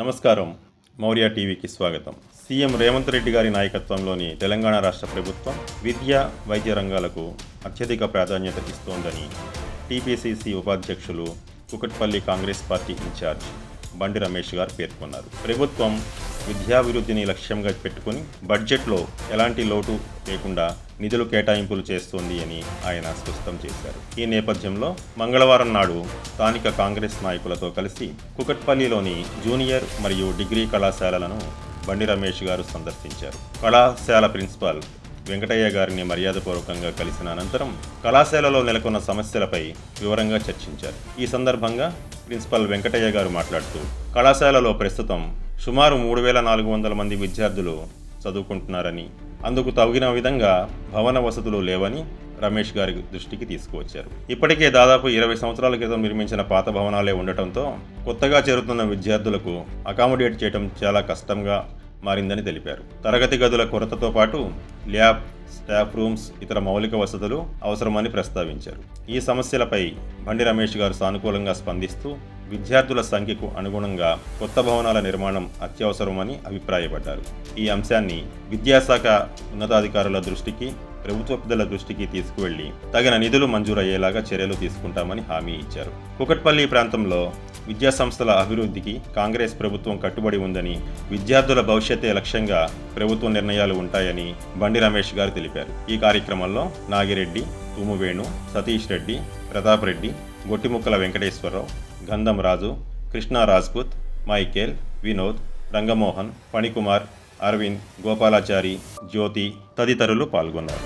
నమస్కారం. మౌర్య టీవీకి స్వాగతం. సీఎం రేవంత్ రెడ్డి గారి నాయకత్వంలోని తెలంగాణ రాష్ట్ర ప్రభుత్వం విద్య వైద్య రంగాలకు అత్యధిక ప్రాధాన్యత ఇస్తోందని టీపీసీసీ ఉపాధ్యక్షులు కుకట్పల్లి కాంగ్రెస్ పార్టీ ఇన్ఛార్జ్ బండి రమేష్ గారు పేర్కొన్నారు. ప్రభుత్వం విద్యాభివృద్ధిని లక్ష్యంగా పెట్టుకుని బడ్జెట్లో ఎలాంటి లోటు లేకుండా నిధులు కేటాయింపులు చేస్తోంది అని ఆయన స్పష్టం చేశారు. ఈ నేపథ్యంలో మంగళవారం నాడు స్థానిక కాంగ్రెస్ నాయకులతో కలిసి కుకట్పల్లిలోని జూనియర్ మరియు డిగ్రీ కళాశాలలను బండి రమేష్ గారు సందర్శించారు. కళాశాల ప్రిన్సిపాల్ వెంకటయ్య గారిని మర్యాదపూర్వకంగా కలిసిన అనంతరం కళాశాలలో నెలకొన్న సమస్యలపై వివరంగా చర్చించారు. ఈ సందర్భంగా ప్రిన్సిపల్ వెంకటయ్య గారు మాట్లాడుతూ కళాశాలలో ప్రస్తుతం సుమారు మూడు వేల నాలుగు వందల మంది విద్యార్థులు చదువుకుంటున్నారని అందుకు తగిన విధంగా భవన వసతులు లేవని రమేష్ గారి దృష్టికి తీసుకువచ్చారు. ఇప్పటికే దాదాపు ఇరవై సంవత్సరాల క్రితం నిర్మించిన పాత భవనాలే ఉండటంతో కొత్తగా చేరుతున్న విద్యార్థులకు అకామిడేట్ చేయడం చాలా కష్టంగా మారిందని తెలిపారు. తరగతి గదుల కొరతతో పాటు ల్యాబ్ స్టాఫ్ రూమ్స్ ఇతర మౌలిక వసతులు అవసరమని ప్రస్తావించారు. ఈ సమస్యలపై బండి రమేష్ గారు సానుకూలంగా స్పందిస్తూ విద్యార్థుల సంఖ్యకు అనుగుణంగా కొత్త భవనాల నిర్మాణం అత్యవసరమని అభిప్రాయపడ్డారు. ఈ అంశాన్ని విద్యాశాఖ ఉన్నతాధికారుల దృష్టికి ప్రభుత్వ పెద్దల దృష్టికి తీసుకువెళ్ళి తగిన నిధులు మంజూరయ్యేలాగా చర్యలు తీసుకుంటామని హామీ ఇచ్చారు. కుకట్పల్లి ప్రాంతంలో విద్యా సంస్థల అభివృద్ధికి కాంగ్రెస్ ప్రభుత్వం కట్టుబడి ఉందని విద్యార్థుల భవిష్యత్తే లక్ష్యంగా ప్రభుత్వ నిర్ణయాలు ఉంటాయని బండి రమేష్ గారు తెలిపారు. ఈ కార్యక్రమంలో నాగిరెడ్డి తుమువేణు సతీష్ రెడ్డి ప్రతాప్ రెడ్డి గొట్టిముక్కల వెంకటేశ్వరరావు గంధం రాజు కృష్ణా రాజ్పుత్ మైకేల్ వినోద్ రంగమోహన్ ఫణికుమార్ అరవింద్ గోపాలాచారి జ్యోతి తదితరులు పాల్గొన్నారు.